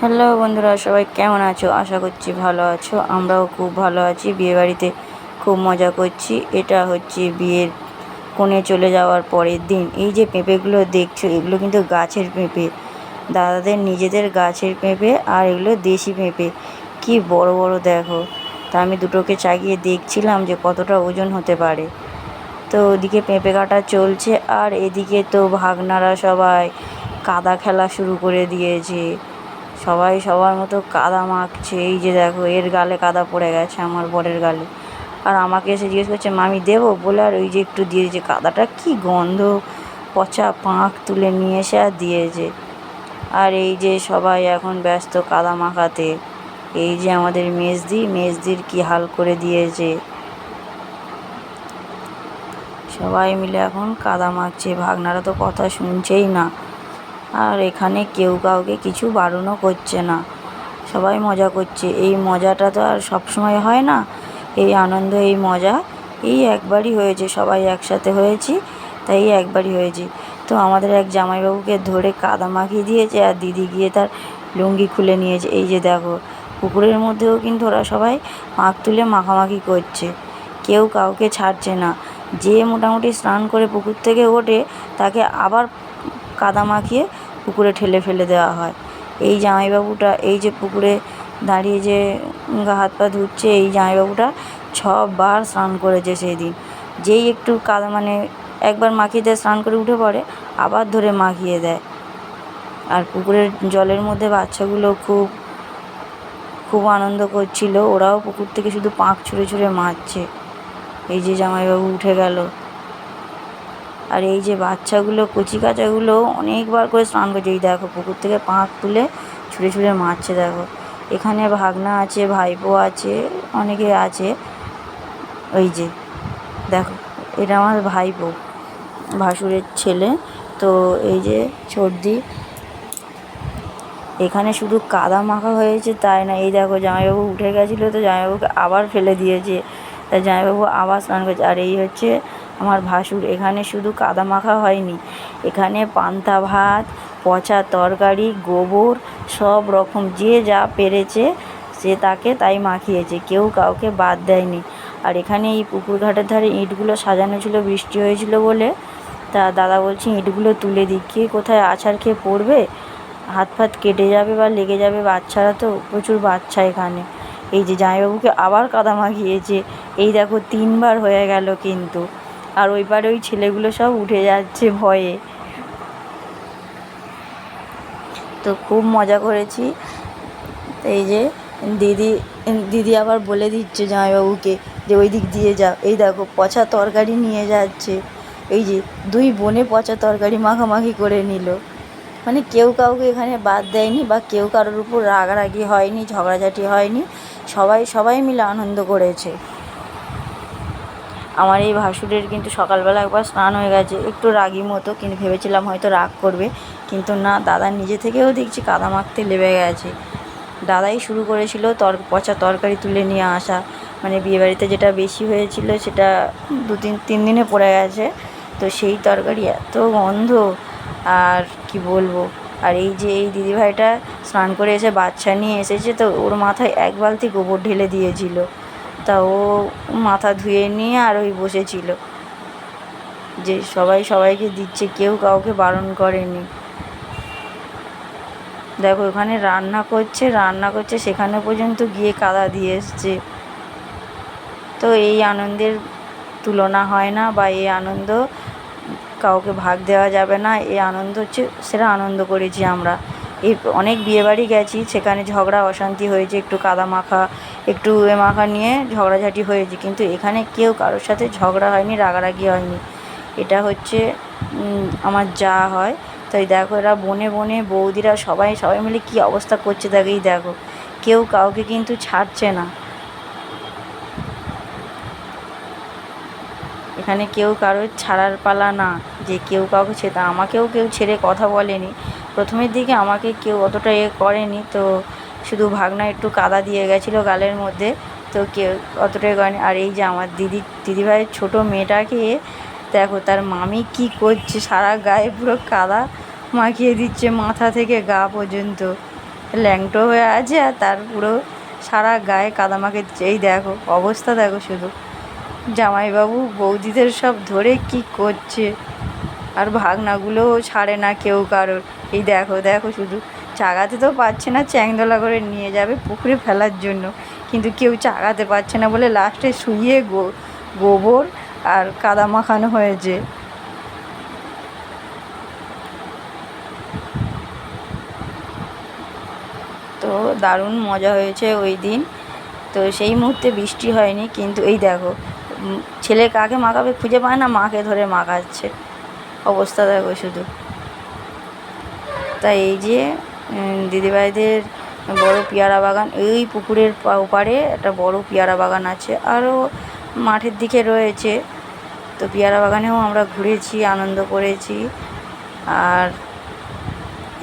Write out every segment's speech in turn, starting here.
Hello বন্ধুরা, সবাই কেমন আছো? আশা করছি ভালো আছো। আমরাও খুব ভালো আছি, বিয়েবাড়িতে খুব মজা করছি। এটা হচ্ছে বিয়ের কোণে চলে যাওয়ার পরের দিন। এই যে পেঁপেগুলো দেখছ, এগুলো কিন্তু গাছের পেঁপে। দাদাদের নিজেদের গাছের পেঁপে আর এগুলো দেশি পেঁপে। কি বড় বড় দেখো। তা আমি দুটোকে চাগিয়ে দেখছিলাম যে কতটা ওজন হতে পারে। তো ওদিকে পেঁপে কাটা চলছে আর এদিকে তো ভাগনারা সবাই কাদা খেলা শুরু করে দিয়েছে। সবাই সবার মতো কাদা মাখছে। এই যে দেখো, এর গালে কাদা পড়ে গেছে আমার বরের গালে। আর আমাকে এসে জিজ্ঞেস করছে, মামি, দেবো? বলে, আর ওই যে একটু দিয়ে দিয়েছে। কাদাটা কি গন্ধ, পচা পাঁক তুলে নিয়ে এসে আর দিয়েছে। আর এই যে সবাই এখন ব্যস্ত কাদা মাখাতে। এই যে আমাদের মেজদি, মেজদির কি হাল করে দিয়েছে। সবাই মিলে এখন কাদা মাখছে। ভাগনারা তো কথা শুনছেই না। আর এখানে কেউ কাউকে কিছু বারণও করছে না। সবাই মজা করছে। এই মজাটা তো আর সবসময় হয় না। এই আনন্দ, এই মজা, এই একবারই হয়েছে। সবাই একসাথে হয়েছি, তাই একবারই হয়েছে। তো আমাদের এক জামাইবাবুকে ধরে কাদা মাখিয়ে দিয়েছে আর দিদি গিয়ে তার লুঙ্গি খুলে নিয়েছে। এই যে দেখো, পুকুরের মধ্যেও কিন্তু ওরা সবাই মাখ তুলে মাখামাখি করছে। কেউ কাউকে ছাড়ছে না। যে মোটামুটি স্নান করে পুকুর থেকে ওঠে, তাকে আবার কাদা মাখিয়ে পুকুরে ঠেলে ফেলে দেওয়া হয়। এই জামাইবাবুটা, এই যে পুকুরে দাঁড়িয়ে যে গা হাত পা ধুচ্ছে, এই জামাইবাবুটা ছবার স্নান করেছে সেই দিন যেই একটু কাদা মানে একবার মাখিয়ে দেয়, স্নান করে উঠে পড়ে, আবার ধরে মাখিয়ে দেয়। আর পুকুরের জলের মধ্যে বাচ্চাগুলো খুব খুব আনন্দ করছিল। ওরাও পুকুর থেকে শুধু পাঁক ছুঁড়ে ছুঁড়ে মারছে। এই যে জামাইবাবু উঠে গেল। আর এই যে বাচ্চাগুলো, কচি কাচাগুলো অনেকবার করে স্নান করছে। এই দেখো, পুকুর থেকে পাঁক তুলে ছুঁড়ে ছুঁড়ে মারছে, দেখো। এখানে ভাগনা আছে, ভাইপো আছে, অনেকে আছে। ওই যে, দেখো, এটা আমার ভাইপো, ভাসুরের ছেলে। তো এই যে সর্দি এখানে শুধু কাদা মাখা হয়েছে, তাই না? এই দেখো, জামাইবাবু উঠে গেছিল, তো জামাইবাবুকে আবার ফেলে দিয়েছে। তা জামাইবাবু আবার স্নান করছে। আর এই হচ্ছে আমার ভাসুর, এখানে শুধু কাদা মাখা হয়নি। এখানে পান্তা ভাত, পচা তরকারি, গোবর, সব রকম, যে যা পেরেছে সে তাকে তাই মাখিয়েছে, কেউ কাউকে বাদ দেয়নি। আর এখানে এই পুকুর ঘাটের ধারে ইঁটগুলো সাজানো ছিল, বৃষ্টি হয়েছিল বলে। তা দাদা বলছে, ইঁটগুলো তুলে দিই। কে কোথায় আছাড় খেয়ে পড়বে? হাত ফাত কেটে যাবে বা লেগে যাবে বাচ্চারা তো, প্রচুর বাচ্চা এখানে। এই যে জামাইবাবুকে আবার কাদা মাখিয়েছে। এই দেখো, তিনবার হয়ে গেল কিন্তু। আর ওই পারে ওই ছেলেগুলো সব উঠে যাচ্ছে ভয়ে। তো খুব মজা করেছি। এই যে দিদি দিদি আবার বলে দিচ্ছে জামাইবাবুকে যে ওই দিক দিয়ে যাও। এই দেখো পচা তরকারি নিয়ে যাচ্ছে। এই যে দুই বোনে পচা তরকারি মাখামাখি করে নিল। মানে কেউ কাউকে এখানে বাদ দেয়নি বা কেউ কারোর উপর রাগারাগি হয়নি, ঝগড়াঝাটি হয়নি। সবাই সবাই মিলে আনন্দ করেছে। আমার এই ভাসুরের কিন্তু সকালবেলা একবার স্নান হয়ে গেছে। একটু রাগি মতো কিন্তু ভেবেছিলাম হয়তো রাগ করবে। কিন্তু না, দাদা নিজে থেকেও দেখছি কাদা মাখতে লেবে গেছে। দাদাই শুরু করেছিল তর, পচা তরকারি তুলে নিয়ে আসা। মানে বিয়েবাড়িতে যেটা বেশি হয়েছিল সেটা দু তিন তিন দিনে পড়ে গেছে। তো সেই তরকারি এত গন্ধ, আর কি বলব? আর এই যে এই দিদিভাইটা স্নান করে এসে বাচ্চা নিয়ে এসেছে তো ওর মাথায় এক বালতি গোবর ঢেলে দিয়েছিল। তা ও মাথা ধুয়ে নিয়ে আর ওই বসেছিল। যে সবাই সবাইকে দিচ্ছে, কেউ কাউকে বারণ করেনি। দেখো ওখানে রান্না করছে রান্না করছে, সেখানে পর্যন্ত গিয়ে কাদা দিয়ে এসছে। তো এই আনন্দের তুলনা হয় না বা এই আনন্দ কাউকে ভাগ দেওয়া যাবে না। এই আনন্দ হচ্ছে, সেটা আনন্দ করেছি আমরা। এই অনেক বিয়েবাড়ি গেছি, সেখানে ঝগড়া, অশান্তি হয়েছে, একটু কাদা মাখা একটু এ মাখা নিয়ে ঝগড়াঝাটি হয়েছে। কিন্তু এখানে কেউ কারোর সাথে ঝগড়া হয়নি, রাগারাগি হয়নি। এটা হচ্ছে আমার যা হয়। তাই দেখো এরা বনে বনে বৌদিরা সবাই সবাই মিলে কী অবস্থা করছে দেখেই দেখো। কেউ কাউকে কিন্তু ছাড়ছে না। এখানে কেউ কারোর ছাড়ার পালা না। যে কেউ কাউকে ছেড়ে আমাকেও কেউ ছেড়ে কথা বলেনি। প্রথমের দিকে আমাকে কেউ অতটা এ করেনি, তো শুধু ভাগনা একটু কাদা দিয়ে গেছিল গালের মধ্যে, তো কেউ অতটা করেনি। আর এই যে আমার দিদি, দিদিভাইয়ের ছোটো মেয়েটাকে, দেখো তার মামি কি করছে, সারা গায়ে পুরো কাদা মাখিয়ে দিচ্ছে মাথা থেকে গা পর্যন্ত। ল্যাংটো হয়ে আছে আর তার পুরো সারা গায়ে কাদামাকে এই দেখো, অবস্থা দেখো শুধু। জামাইবাবু বৌদিদের সব ধরে কি করছে? আর ভাগনাগুলোও ছাড়ে না কেউ কারোর। এই দেখো দেখো শুধু। চাগাতে তো পারছে না, চ্যাংদোলা করে নিয়ে যাবে পুকুরে ফেলার জন্য। কিন্তু কেউ চাগাতে পারছে না বলে লাস্টে শুয়ে গো, গোবর আর কাদা মাখানো হয়েছে। তো দারুণ মজা হয়েছে ওই দিন। তো সেই মুহূর্তে বৃষ্টি হয়নি, কিন্তু এই দেখো ছেলে কাকে মাখাবে খুঁজে পায় না, মাকে ধরে মাখাচ্ছে। অবস্থা দেখো শুধু। তাই এই যে দিদিভাইদের বড় পেয়ারা বাগান, এই পুকুরের ওপারে একটা বড় পেয়ারা বাগান আছে, আরও মাঠের দিকে রয়েছে। তো পেয়ারা বাগানেও আমরা ঘুরেছি, আনন্দ করেছি। আর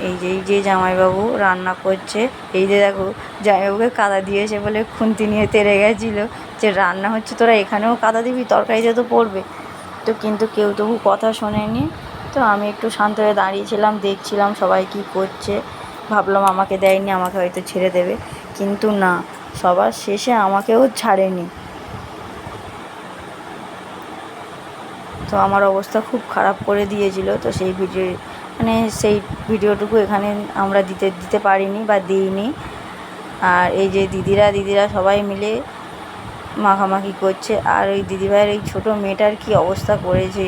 এই যে এই যে জামাইবাবু রান্না করছে, এই যে দেখো, জামাইবাবুকে কাদা দিয়েছে বলে খুন্তি নিয়ে তেড়ে গেছিল। যে রান্না হচ্ছে, তোরা এখানেও কাদা দিবি তরকারিতে তো পড়বে। তো কিন্তু কেউ তবু কথা শোনেনি। তো আমি একটু শান্ত হয়ে দাঁড়িয়েছিলাম, দেখছিলাম সবাই কী করছে। ভাবলাম আমাকে দেয়নি, আমাকে হয়তো ছেড়ে দেবে। কিন্তু না, সবার শেষে আমাকেও ছাড়েনি। তো আমার অবস্থা খুব খারাপ করে দিয়েছিল। তো সেই ভিডিও মানে সেই ভিডিওটুকু এখানে আমরা দিতে দিতে পারিনি বা দিইনি। আর এই যে দিদিরা দিদিরা সবাই মিলে মাখামাখি করছে। আর ওই দিদিভাইয়ের এই ছোটো মেয়েটার কি অবস্থা করেছে?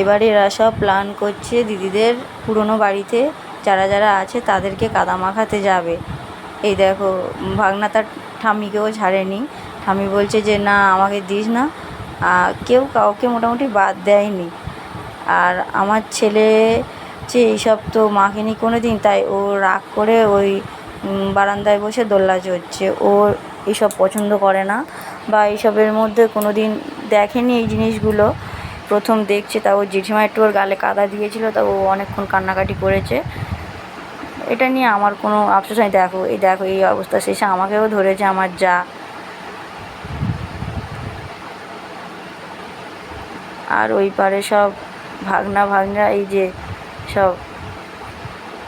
এবারে এরা সব প্ল্যান করছে দিদিদের পুরনো বাড়িতে। যারা যারা আছে তাদেরকে কাদা মাখাতে যাবে। এই দেখো, ভাগনা তার ঠাম্মিকেও ছাড়েনি। ঠাম্মি বলছে যে, না, আমাকে দিস না। কেউ কাউকে মোটামুটি বাদ দেয়নি। আর আমার ছেলে যে এইসব তো মাখেনি কোনো দিন তাই ও রাগ করে ওই বারান্দায় বসে দোল্লা চড়ছে ও এইসব পছন্দ করে না বা এইসবের মধ্যে কোনো দিন দেখেনি এই জিনিসগুলো। প্রথম দেখছে তা ও জেঠিমা একটু ওর গালে কাদা দিয়েছিল, তা ও অনেকক্ষণ কান্নাকাটি করেছে। এটা নিয়ে আমার কোনো আফসোস নেই। দেখো, এই দেখো, এই অবস্থা শেষে আমাকেও ধরেছে আমার যা। আর ওই পারে সব ভাগনা ভাগনা এই যে সব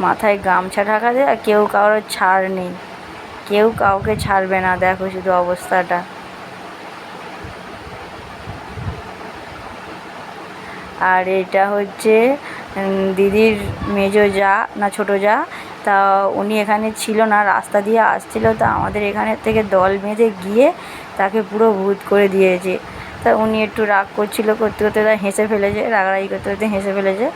মাথায় গামছা ঢাকা দেয় আর কেউ কারোর ছাড় নেই। কেউ কাউকে ছাড়বে না, দেখো শুধু অবস্থাটা। আর এটা হচ্ছে দিদির মেজো যা, না ছোটো যা, তা উনি এখানে ছিল না, রাস্তা দিয়ে আসছিল, তা আমাদের এখানে থেকে দল বেঁধে গিয়ে তাকে পুরো ভূত করে দিয়েছে। তা উনি একটু রাগ করছিল, করতে করতে তা হেসে ফেলেছে, রাগারাগি করতে করতে হেসে ফেলেছে।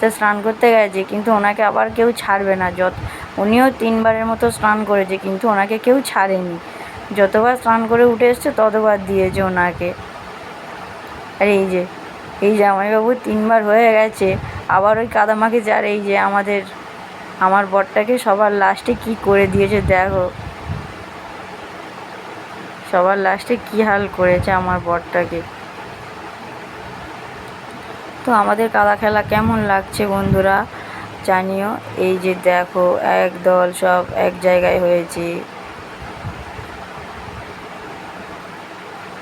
তা স্নান করতে গেছে, কিন্তু ওনাকে আবার কেউ ছাড়বে না। যত, উনিও তিনবারের মতো স্নান করেছে, কিন্তু ওনাকে কেউ ছাড়েনি। যতবার স্নান করে উঠে এসছে, ততবার দিয়েছে ওনাকে। আর এই যে, এই জামাইবাবু তিনবার হয়ে গেছে, আবার ওই কাদামাকে যার এই যে আমাদের, আমার বরটাকে সবার লাস্টে কি করে দিয়েছে, দেখো। সবার লাস্টে কি হাল করেছে আমার বরটাকে। তো আমাদের কাদা খেলা কেমন লাগছে বন্ধুরা জানিও। এই যে দেখো, এক দল সব এক জায়গায় হয়েছে।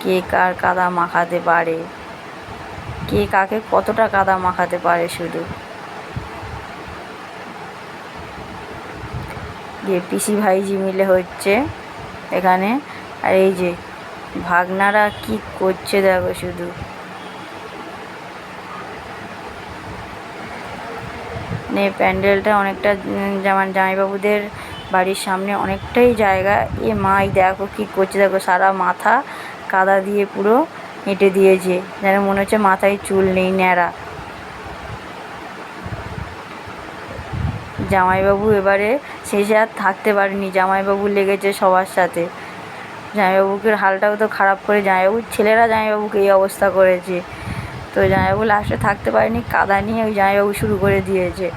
কে কার কাদা মাখাতে পারে? কে কাকে কতটা কাদা মাখাতে পারে শুধু? যে পিসি ভাইজি মিলে হচ্ছে এখানে। আর এই যে ভাগনারা কি করছে দেখো শুধু। মানে প্যান্ডেলটা অনেকটা যেমন জামাইবাবুদের বাড়ির সামনে অনেকটাই জায়গা। এ মাই দেখো কি করছে, দেখো সারা মাথা কাদা দিয়ে পুরো হেঁটে দিয়েছে। যেন মনে হচ্ছে মাথায় চুল নেই, ন্যাড়া। জামাইবাবু এবারে শেষে আর থাকতে পারেনি। জামাইবাবু লেগেছে সবার সাথে। জামাইবাবুকে হালটাও তো খারাপ করে জামাইবাবুর ছেলেরা জামাইবাবুকে এই অবস্থা করেছে। তো জামাইবাবু লাস্টে থাকতে পারেনি, কাদা নিয়ে ওই জামাইবাবু শুরু করে দিয়েছে।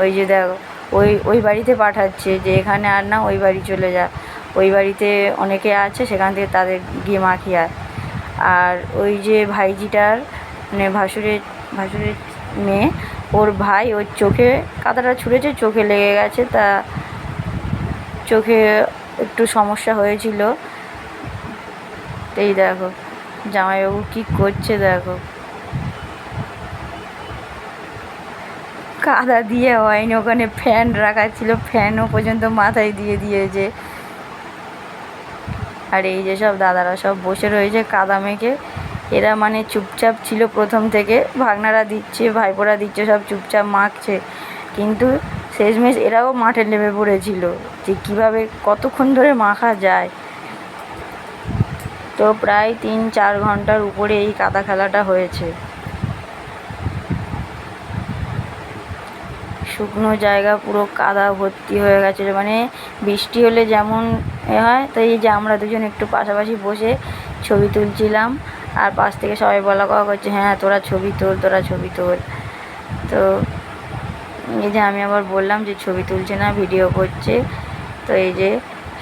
ওই যে দেখো, ওই ওই বাড়িতে পাঠাচ্ছে যে এখানে আর না, ওই বাড়ি চলে যা। ওই বাড়িতে অনেকে আছে, সেখান থেকে তাদের গিয়ে মাখিয়ে আর ওই যে ভাইজিটার মানে ভাসুরের ভাসুরের মেয়ে, ওর ভাই ওর চোখে কাদাটা ছুঁড়েছে, চোখে লেগে গেছে। তা চোখে একটু সমস্যা হয়েছিল। এই দেখো, জামাইবাবু কী করছে দেখো। কাদা দিয়ে হয়নি, ওখানে ফ্যান রাখা ছিল ফ্যানও পর্যন্ত মাথায় দিয়ে দিয়েছে। আর এই যে সব দাদারা সব বসে রয়েছে কাদা মেখে, এরা মানে চুপচাপ ছিল প্রথম থেকে, ভাগনারা দিচ্ছে, ভাইপোরা দিচ্ছে, সব চুপচাপ মাখছে। কিন্তু শেষমেশ এরাও মাঠে নেমে পড়েছিল, যে কীভাবে কতক্ষণ ধরে মাখা যায়। তো প্রায় তিন চার ঘণ্টার উপরে এই কাদা খেলাটা হয়েছে। শুকনো জায়গা, পুরো কাদা ভর্তি হয়ে গেছে মানে বৃষ্টি হলে যেমন এ হয়, তো এই যে আমরা দুজন একটু পাশাপাশি বসে ছবি তুলছিলাম। আর পাশ থেকে সবাই বলা কওয়া করছে হ্যাঁ তোরা ছবি তোল, তোরা ছবি তোল। তো এই যে আমি আবার বললাম যে ছবি তুলছে না, ভিডিও করছে। তো এই যে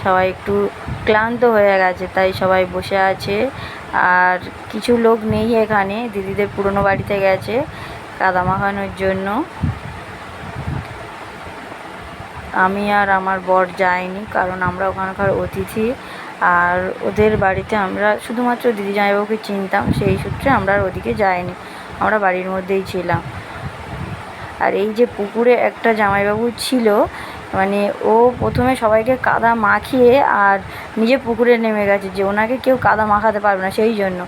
সবাই একটু ক্লান্ত হয়ে গেছে, তাই সবাই বসে আছে। আর কিছু লোক নেই এখানে, দিদিদের পুরনো বাড়িতে গেছে কাদা মাখানোর জন্য। আমি আর আমার বর যাইনি, কারণ আমরা ওখানকার অতিথি। আর ওদের বাড়িতে আমরা শুধুমাত্র দিদি জামাইবাবুকে চিনতাম, সেই সূত্রে আমরা আর ওদিকে যাইনি। আমরা বাড়ির মধ্যেই ছিলাম। আর এই যে পুকুরে একটা জামাইবাবু ছিল মানে ও প্রথমে সবাইকে কাদা মাখিয়ে আর নিজে পুকুরে নেমে গেছে, যে ওনাকে কেউ কাদা মাখাতে পারবে না, সেই জন্য।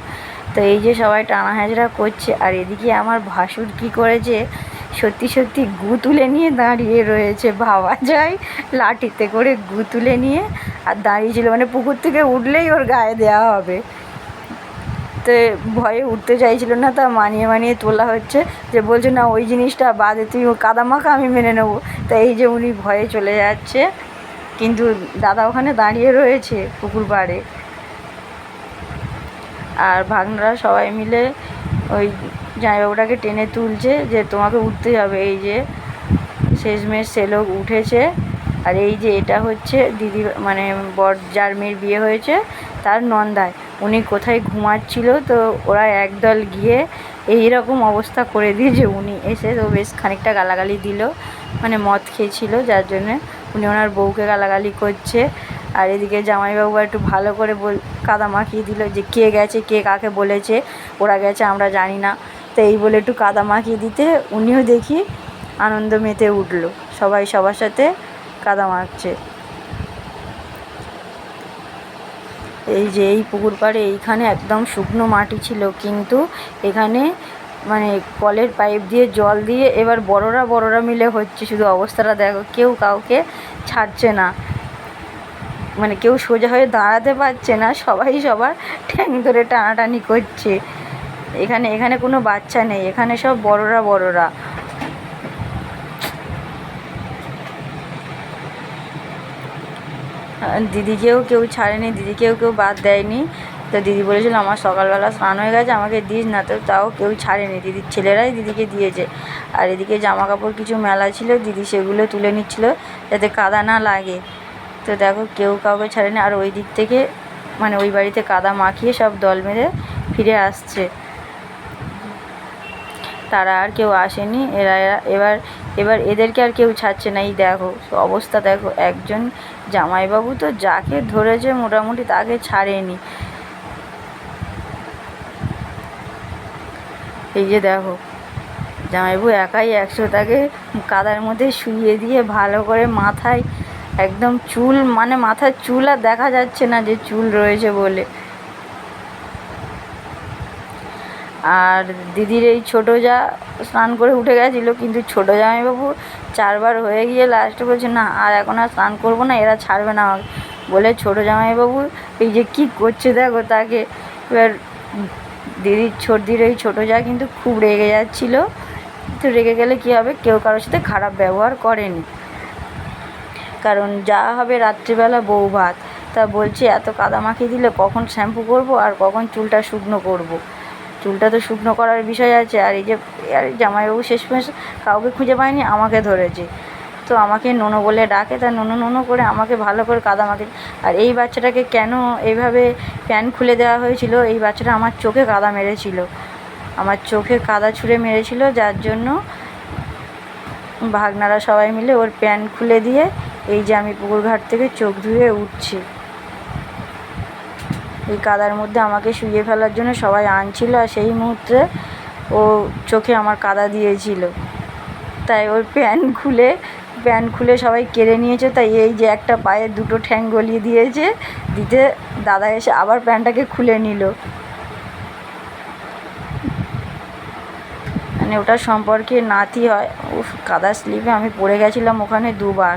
তো এই যে সবাই টানা হাজরা করছে, আর এদিকে আমার ভাসুর কী করেছে সত্যি সত্যি গু তুলে নিয়ে দাঁড়িয়ে রয়েছে ভাবা যায়। লাঠিতে করে গু তুলে নিয়ে আর দাঁড়িয়েছিল মানে পুকুর থেকে উঠলেই ওর গায়ে দেওয়া হবে। তো ভয়ে উঠতে চাইছিল না, তা মানিয়ে মানিয়ে তোলা হচ্ছে যে বলছে, না, ওই জিনিসটা বাদে তুই কাদা মাখা আমি মেনে নেব। তা এই যে উনি ভয়ে চলে যাচ্ছে। কিন্তু দাদা ওখানে দাঁড়িয়ে রয়েছে পুকুর পাড়ে। আর ভাগনারা সবাই মিলে ওই জামাইবাবুটাকে টেনে তুলছে যে তোমাকে উঠতে হবে, এই যে শেষমেশ সে লোক উঠেছে। আর এই যে এটা হচ্ছে দিদি মানে বর যার মেয়ের বিয়ে হয়েছে তার নন্দায়। উনি কোথায় ঘুমাচ্ছিল তো ওরা একদল গিয়ে এই রকম অবস্থা করে দিয়েছে উনি এসে তো বেশ খানিকটা গালাগালি দিল মানে মদ খেয়েছিল যার জন্যে উনি ওনার বউকে গালাগালি করছে। আর এদিকে জামাইবাবু একটু ভালো করে বল, কাদা মাখিয়ে দিল যে কে গেছে, কে কাকে বলেছে, ওরা গেছে আমরা জানি না। তো এই বলে একটু কাদা মাখিয়ে দিতে, উনিও দেখি আনন্দ মেতে উঠল। সবাই সবার সাথে কাদা মাখছে। এই যে এই পুকুর পাড়ে এইখানে একদম শুকনো মাটি ছিল, কিন্তু এখানে মানে কলের পাইপ দিয়ে জল দিয়ে এবার বড়রা বড়রা মিলে হচ্ছে, শুধু অবস্থাটা দেখো, কেউ কাউকে ছাড়ছে না। মানে কেউ সোজা হয়ে দাঁড়াতে পারছে না, সবাই সবার ঠ্যাং ধরে টানাটানি করছে। এখানে এখানে কোনো বাচ্চা নেই, এখানে সব বড়রা বড়রা। দিদিকেও কেউ ছাড়েনি, দিদিকেও কেউ বাদ দেয়নি। তো দিদি বলেছিল, আমার সকালবেলা স্নান হয়ে গেছে, আমাকে দিস না। তো তাও কেউ ছাড়েনি, দিদির ছেলেরাই দিদিকে দিয়েছে। আর এদিকে জামা কাপড় কিছু মেলা ছিল, দিদি সেগুলো তুলে নিচ্ছিল, যাতে কাদা না লাগে। তো দেখো, কেউ কাউকে ছাড়েনি। আর ওই দিক থেকে মানে ওই বাড়িতে কাদা মাখিয়ে সব দল মেরে ফিরে আসছে। তারা আর কেউ আসেনি। এরা এবার এবার এদেরকে আর কেউ ছাড়ছে না। এই দেখো, অবস্থা দেখো, একজন জামাইবাবু তো যাকে ধরেছে মোটামুটি তাকে ছাড়েনি। এই যে দেখো, জামাইবাবু একাই একশো তাকে কাদার মধ্যে শুইয়ে দিয়ে ভালো করে মাথায় একদম চুল মানে মাথার চুল আর দেখা যাচ্ছে না যে চুল রয়েছে বলে। আর দিদির এই ছোটো যা স্নান করে উঠে গেছিল, কিন্তু ছোটো জামাইবাবু চারবার হয়ে গিয়ে লাস্টে বলছে, না, আর এখন আর স্নান করব না, এরা ছাড়বে না আমাকে। বলে ছোটো জামাইবাবু, এই যে কী করছে দেখো তাকে। এবার দিদির ছোটদির এই ছোটো যা কিন্তু খুব রেগে যাচ্ছিল। তো রেগে গেলে কী হবে? কেউ কারোর সাথে খারাপ ব্যবহার করেনি। কারণ যা হবে রাত্রিবেলা বউ ভাত। তা বলছি, এত কাদা মাখিয়ে দিলে কখন শ্যাম্পু করব আর কখন চুলটা শুকনো করব। চুলটা তো শুকনো করার বিষয় আছে, আর এই যে, আর জামাইবাবু শেষমেশ কাউকে খুঁজে পায়নি, আমাকে ধরেছে। তো আমাকে নোনো বলে ডাকে, তা নোনো নোনো করে আমাকে ভালো করে কাদা মাখে। আর এই বাচ্চাটাকে কেন এইভাবে প্যান খুলে দেওয়া হয়েছিল? এই বাচ্চাটা আমার চোখে কাদা মেরেছিল। আমার চোখে কাদা ছুঁড়ে মেরেছিল, যার জন্য ভাগনারা সবাই মিলে ওর প্যান্ট খুলে দিয়ে এই যে আমি পুকুর ঘাট থেকে চোখ ধুয়ে উঠছি। এই কাদার মধ্যে আমাকে শুইয়ে ফেলার জন্য সবাই আনছিল আর সেই মুহূর্তে ও চোখে আমার কাদা দিয়েছিল। তাই ওর প্যান্ট খুলে প্যান্ট খুলে সবাই কেড়ে নিয়েছে। তাই এই যে একটা পায়ে দুটো ঠ্যাং গলিয়ে দিয়েছে, দিতে দাদা এসে আবার প্যান্টটাকে খুলে নিল। মানে ওটার সম্পর্কে নাতি হয়, উফ কাদা স্লিপে আমি পড়ে গেছিলাম ওখানে দুবার।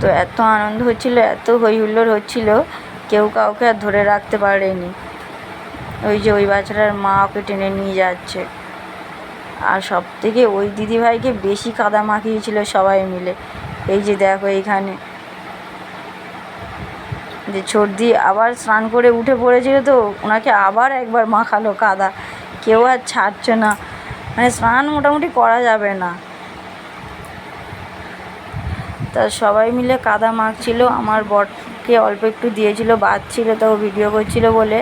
তো এত আনন্দ হচ্ছিল, এত হই হুল্লোড় হচ্ছিল, কেউ কাউকে আর ধরে রাখতে পারেনি। ওই যে ওই বাচ্চাটার মা ওকে টেনে নিয়ে যাচ্ছে। আর সব থেকে ওই দিদিভাইকে বেশি কাদা মাখিয়েছিল সবাই মিলে। এই যে দেখো এইখানে যে সর্দি আবার স্নান করে উঠে পড়েছিল তো, ওনাকে আবার একবার মাখালো কাদা। কেউ আর ছাড়ছে না। মানে স্নান মোটামুটি করা যাবে না। তা সবাই মিলে কাদা মাখছিল। আমার বরকে অল্প একটু দিয়েছিল, বাদ ছিল, তো ভিডিও করছিল বলে।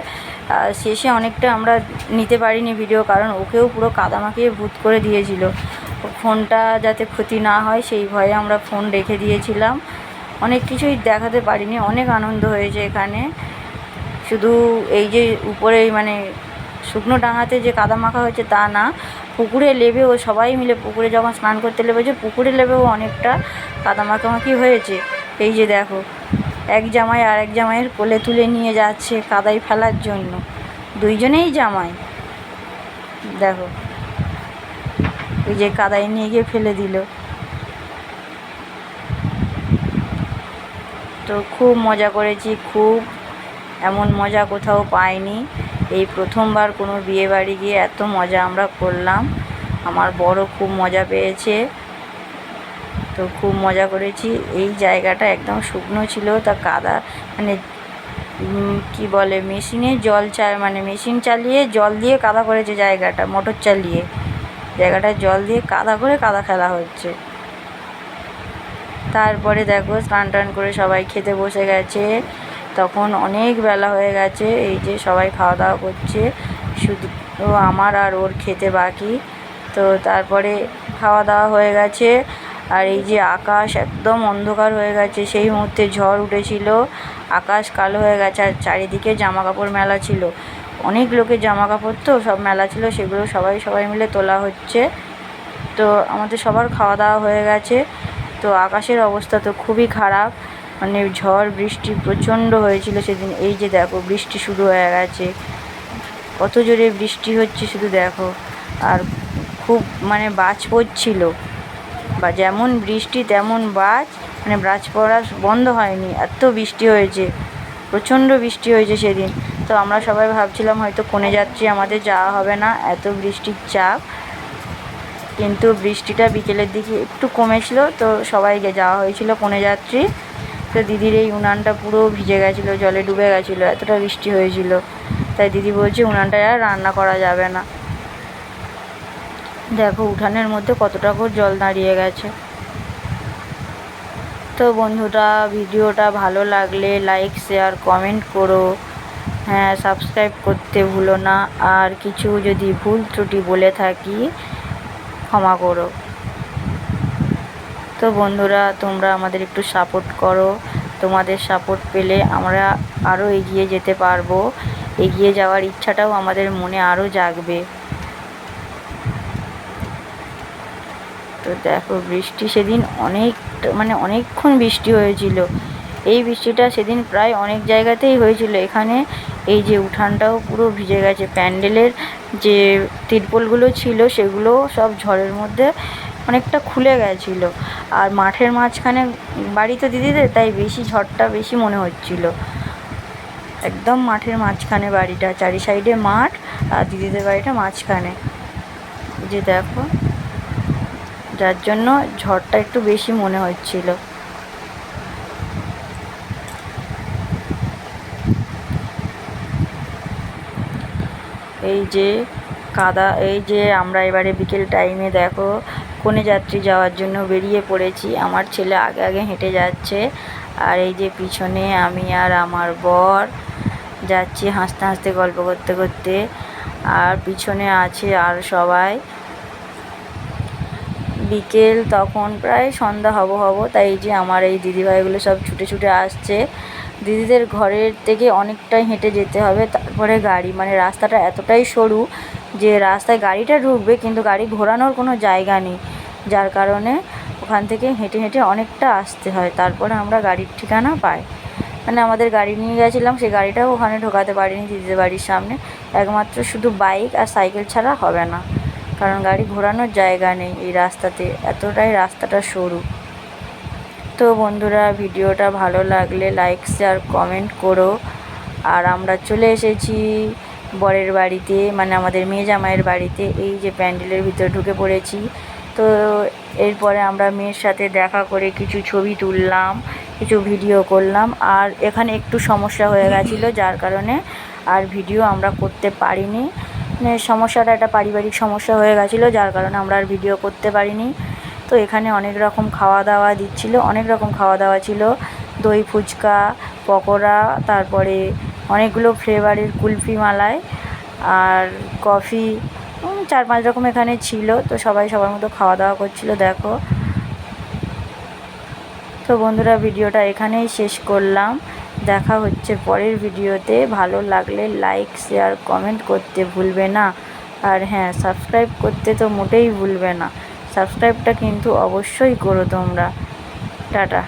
শেষে অনেকটা আমরা নিতে পারিনি ভিডিও, কারণ ওকেও পুরো কাদা মাখিয়ে ভূত করে দিয়েছিল। ফোনটা যাতে ক্ষতি না হয়, সেই ভয়ে আমরা ফোন রেখে দিয়েছিলাম। অনেক কিছুই দেখাতে পারিনি, অনেক আনন্দ হয়েছে এখানে। শুধু এই যে উপরে মানে শুকনো ডাঙাতে যে কাদা মাখা হয়েছে তা না পুকুরে লেবেও সবাই মিলে পুকুরে যখন স্নান করতে লেবেছে, পুকুরে লেবেও অনেকটা কাদা মাখামাখি হয়েছে। এই যে দেখো, এক জামাই আর এক জামাইয়ের কোলে তুলে নিয়ে যাচ্ছে কাদায় ফেলার জন্য। দুইজনেই জামাই। দেখো, এই যে কাদায় নিয়ে গিয়ে ফেলে দিল। তো খুব মজা করেছি, খুব। এমন মজা কোথাও পাইনি। এই প্রথমবার কোনো বিয়ে বাড়ি গিয়ে এত মজা আমরা করলাম। আমার বড় খুব মজা পেয়েছে। তো খুব মজা করেছি। এই জায়গাটা একদম শুকনো ছিল। তা কাদা মানে কি বলে, মেশিনে জল চা মানে মেশিন চালিয়ে জল দিয়ে কাদা করেছে জায়গাটা, মোটর চালিয়ে। জায়গাটা জল দিয়ে কাদা করে কাদা খেলা হচ্ছে। তারপরে দেখো স্নান টান করে সবাই খেতে বসে গেছে। তখন অনেক বেলা হয়ে গেছে, এই যে সবাই খাওয়া দাওয়া করছে। শুধু আমার আর ওর খেতে বাকি। তো তারপরে খাওয়া দাওয়া হয়ে গেছে, আর এই যে আকাশ একদম অন্ধকার হয়ে গেছে, সেই মুহূর্তে ঝড় উঠেছিল। আকাশ কালো হয়ে গেছে, আর চারিদিকে জামা কাপড় মেলা ছিল। অনেক লোকের জামা কাপড় তো সব মেলা ছিল, সেগুলো সবাই সবাই মিলে তোলা হচ্ছে। তো আমাদের সবার খাওয়া দাওয়া হয়ে গেছে। তো আকাশের অবস্থা তো খুবই খারাপ। মানে ঝড়, বৃষ্টি প্রচণ্ড হয়েছিল সেদিন। এই যে দেখো, বৃষ্টি শুরু হয়ে গেছে। কত জোরে বৃষ্টি হচ্ছে শুধু দেখো। আর খুব মানে বাজ পড়ছিল। বা যেমন বৃষ্টি, তেমন বাজ। মানে বাজ পড়া বন্ধ হয়নি। এত বৃষ্টি হয়েছে। প্রচণ্ড বৃষ্টি হয়েছে সেদিন। তো আমরা সবাই ভাবছিলাম হয়তো কোনে যাত্রী আমাদের যাওয়া হবে না। এত বৃষ্টির চাপ। কিন্তু বৃষ্টিটা বিকেলের দিকে একটু কমেছিল। তো সবাইকে যাওয়া হয়েছিল কোনে যাত্রী। তো দিদির এই উনানটা পুরো ভিজে গেছিল, জলে ডুবে গেছিল, এতটা বৃষ্টি হয়েছিল। তাই দিদি বলছে উনানটায় আর রান্না করা যাবে না। দেখো উঠানের মধ্যে কতটা করে জল দাঁড়িয়ে গেছে। তো বন্ধুরা, ভিডিওটা ভালো লাগলে লাইক শেয়ার কমেন্ট করো। হ্যাঁ সাবস্ক্রাইব করতে ভুলো না। আর কিছু যদি ভুল ত্রুটি বলে থাকি, ক্ষমা করো। তো বন্ধুরা, তোমরা আমাদের একটু সাপোর্ট করো। তোমাদের সাপোর্ট পেলে আমরা আরও এগিয়ে যেতে পারব। এগিয়ে যাওয়ার ইচ্ছাটাও আমাদের মনে আরও জাগবে। তো দেখো, বৃষ্টি সেদিন অনেক মানে অনেকক্ষণ বৃষ্টি হয়েছিল। এই বৃষ্টিটা সেদিন প্রায় অনেক জায়গাতেই হয়েছিল। এখানে এই যে উঠানটাও পুরো ভিজে গেছে। প্যান্ডেলের যে তিরপলগুলো ছিল, সেগুলো সব ঝড়ের মধ্যে অনেকটা খুলে গেছিল। আর মাঠের মাঝখানে বাড়ি তো দিদিদের, তাই বেশি ঝড়টা বেশি মনে হচ্ছিল। একদম মাঠের মাঝখানে বাড়িটা, চারি সাইডে মাঠ আর দিদিদের বাড়িটা মাঝখানে। যে দেখো, যার জন্য ঝড়টা একটু বেশি মনে হচ্ছিল। এই যে কাদা, এই যে আমরা এবারে বিকেল টাইমে দেখো কনে যাত্রী যাওয়ার জন্য বেরিয়ে পড়েছি। আমার ছেলে আগে আগে হেঁটে যাচ্ছে। আর এই যে পিছনে আমি আর আমার বর যাচ্ছি হাসতে হাসতে, গল্প করতে করতে। আর পিছনে আছে আর সবাই। বিকেল তখন প্রায় সন্ধ্যা হব হব, তাই যে আমার এই দিদিভাইগুলো সব ছুটে ছুটে আসছে। দিদিদের ঘরের থেকে অনেকটাই হেঁটে যেতে হবে। তারপরে গাড়ি মানে রাস্তাটা এতটাই সরু যে রাস্তায় গাড়িটা ঢুকবে, কিন্তু গাড়ি ঘোরানোর কোনো জায়গা নেই। যার কারণে ওখান থেকে হেঁটে হেঁটে অনেকটা আসতে হয়। তারপরে আমরা গাড়ির ঠিকানা পাই। মানে আমাদের গাড়ি নিয়ে গেছিলাম, সেই গাড়িটাও ওখানে ঢোকাতে পারিনি দিদিদের বাড়ির সামনে। একমাত্র শুধু বাইক আর সাইকেল ছাড়া হবে না, কারণ গাড়ি ঘোরানোর জায়গা নেই এই রাস্তাতে। এতটাই রাস্তাটা সরু। তো বন্ধুরা, ভিডিওটা ভালো লাগলে লাইক শেয়ার কমেন্ট করো। আর আমরা চলে এসেছি বরের বাড়িতে মানে আমাদের মেয়ে জামাইয়ের বাড়িতে। এই যে প্যান্ডেলের ভিতরে ঢুকে পড়েছি। তো এরপরে আমরা মেয়ের সাথে দেখা করে কিছু ছবি তুললাম, কিছু ভিডিও করলাম। আর এখানে একটু সমস্যা হয়ে গেছিল, যার কারণে আর ভিডিও আমরা করতে পারিনি। মানে সমস্যাটা একটা পারিবারিক সমস্যা হয়ে গেছিল, যার কারণে আমরা আর ভিডিও করতে পারিনি। তো এখানে অনেক রকম খাওয়া দাওয়া দিচ্ছিল, অনেক রকম খাওয়া দাওয়া ছিল। দই ফুচকা, পকোড়া, তারপরে অনেকগুলো ফ্লেভারের কুলফি মালাই, আর কফি চার পাঁচ রকম এখানে ছিল, তো সবাই সবার মতো খাওয়া দাওয়া করছিল, দেখো। তো বন্ধুরা, ভিডিওটা এখানেই শেষ করলাম। দেখা হচ্ছে পরের ভিডিওতে। ভালো লাগলে লাইক, শেয়ার, কমেন্ট করতে ভুলবে না। আর হ্যাঁ সাবস্ক্রাইব করতে তো মোটেই ভুলবে না। সাবস্ক্রাইবটা কিন্তু অবশ্যই করো তোমরা। টাটা।